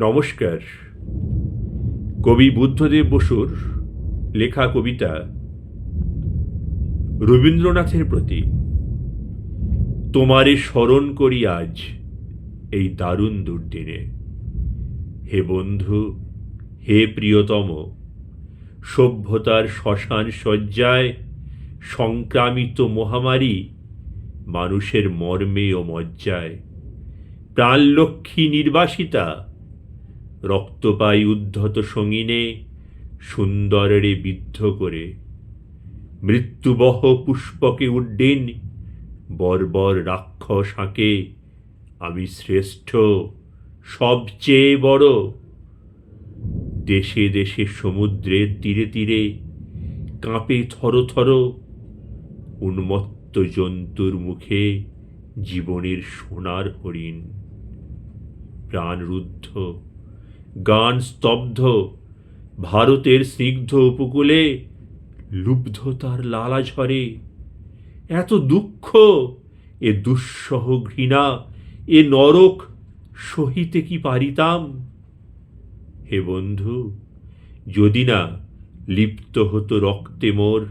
নমস্কার। কবি বুদ্ধদেব বসুর লেখা কবিতা রবীন্দ্রনাথের প্রতি। তোমারে স্মরণ করি আজ এই দারুণ দুর্দিনে। হে বন্ধু, হে প্রিয়তম, সভ্যতার শ্মশান শয্যায় সংক্রামিত মহামারী মানুষের মর্মে ও মজ্জায়। প্রাণলক্ষ্মী নির্বাসিতা রক্তপাই উদ্ধত সঙ্গিনে সুন্দরে বিদ্ধ করে। মৃত্যুবহ পুষ্পকে উড্ডীন, বর্বর রাক্ষস আঁকে। আমি শ্রেষ্ঠ, সবচেয়ে বড়। দেশে দেশে সমুদ্রের তীরে তীরে কাঁপে থর থর উন্মত্ত জন্তুর মুখে জীবনের সোনার হরিণ। প্রাণরুদ্ধ গান স্তব্ধ, ভারতের স্নিগ্ধ উপকূলে লুব্ধতার লালা ঝরে। এত দুঃখ, এ দুঃসহ ঘৃণা, এ নরক সহিতে কি পারিতাম? হে বন্ধু, যদি না লিপ্ত হতো রক্তে মোর,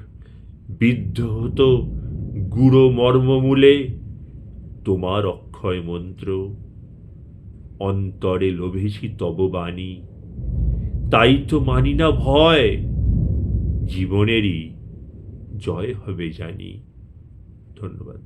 বিদ্ধ হতো গুড়ো মর্মমূলে, তোমার অক্ষয় মন্ত্র। অন্তরে লোভেছি তব বাণী তাই তো মানি না ভয় জীবনেরই জয় হবে জানি। ধন্যবাদ।